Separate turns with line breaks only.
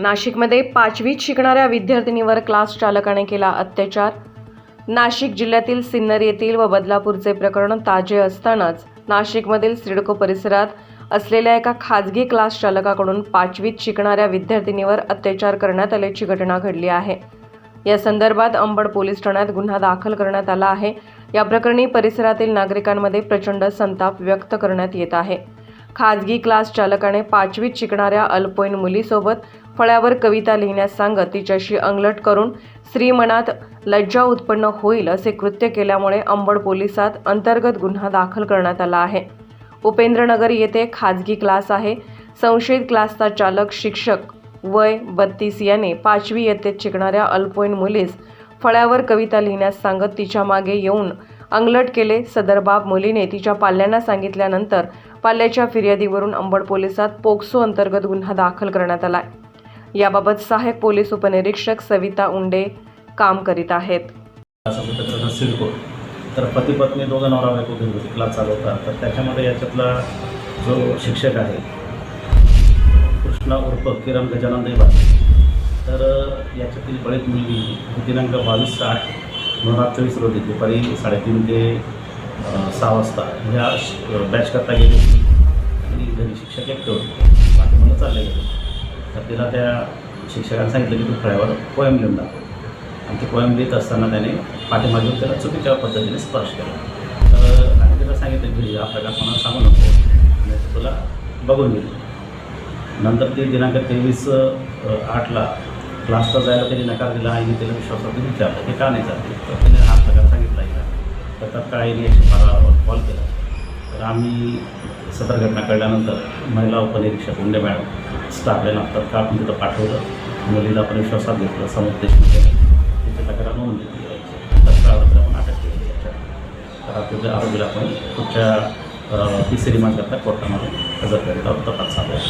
नाशिकमध्ये पाचवीत शिकणाऱ्या विद्यार्थिनीवर क्लास चालकाने केला अत्याचार. नाशिक जिल्ह्यातील सिन्नर येथील व बदलापूरचे प्रकरण ताजे असतानाच नाशिकमधील सिडको परिसरात असलेल्या एका खाजगी क्लास चालकाकडून पाचवीत शिकणाऱ्या विद्यार्थिनीवर अत्याचार करण्यात आल्याची घटना घडली आहे. या संदर्भात अंबड पोलीस ठाण्यात गुन्हा दाखल करण्यात आला आहे. या प्रकरणी परिसरातील नागरिकांमध्ये प्रचंड संताप व्यक्त करण्यात येत आहे. खाजगी क्लास चालकाने पाचवीत शिकणाऱ्या अल्पवयीन मुलीसोबत फळ्यावर कविता लिहिण्यास सांगत तिच्याशी अंगलट करून श्रीमनात लज्जा उत्पन्न होईल असे कृत्य केल्यामुळे अंबड पोलिसात अंतर्गत गुन्हा दाखल करण्यात आला आहे. उपेंद्रनगर येथे खाजगी क्लास आहे. संशयित क्लासचा चालक शिक्षक वय बत्तीस याने पाचवी इयत्तेत शिकणाऱ्या अल्पवयीन मुलीस फळ्यावर कविता लिहिण्यास सांगत तिच्यामागे येऊन अंगलट केले. सदर बाब मुलीने तिच्या पाल्यांना सांगितल्यानंतर पाल्याच्या फिर्यादीवरून अंबड पोलिसात पोक्सो अंतर्गत गुन्हा दाखल करण्यात आला याबाबत सहाय्यक पोलीस उपनिरीक्षक सविता उंडे काम करीत आहेत.
तर पती पत्नी दोघं नवरा बायको घेऊन होते क्लास चालवतात तर त्याच्यामध्ये याच्यातला जो शिक्षक आहे कृष्णा उर्फ किरण गजानन दैवार तर याच्यातील बळीत मुलगी दिनांक बावीस आठ दोन हजार चोवीस रोजी दुपारी साडेतीन ते सहा वाजता. म्हणजे ह्या बॅच करता गेली होती. आणि घरी शिक्षक एकटे होते. पाठीमागे चालले गेले तर तिला त्या शिक्षकांनी सांगितलं की तू फळ्यावर पोयम लिहून दाखव आणि ते पोयम लिहित असताना त्याने पाठीमागे त्याला चुकीच्या पद्धतीने स्पर्श केला. तर आणि त्याला सांगितलं की हा प्रकार कोणाला सांगू नको. ते तुला बघून घेईल. नंतर ते दिनांक तेवीस आठला क्लासला जायला त्यांनी नकार दिला आईने त्याला विश्वासातून विचारलं. की का नाही जाते तर त्याने हा प्रकार सांगितला गेला तर तत्काळ आईने एकशे कॉल केला. तर आम्ही सदर घटना कळल्यानंतर महिला उपनिरीक्षक उंडे मॅडम स्टाफला तत्काळ आपण तिथं पाठवलं? मुलीला आपण विश्वासात घेतलं. समुपदेशन केलं तिथे तक्रार नोंद घेतली तत्काळ आपण अटक केली तर आपल्या आपण पुढच्या अ, तिसरी रिमांडकरता कोर्टामध्ये हजर करीत आहोत तपास चालू आहे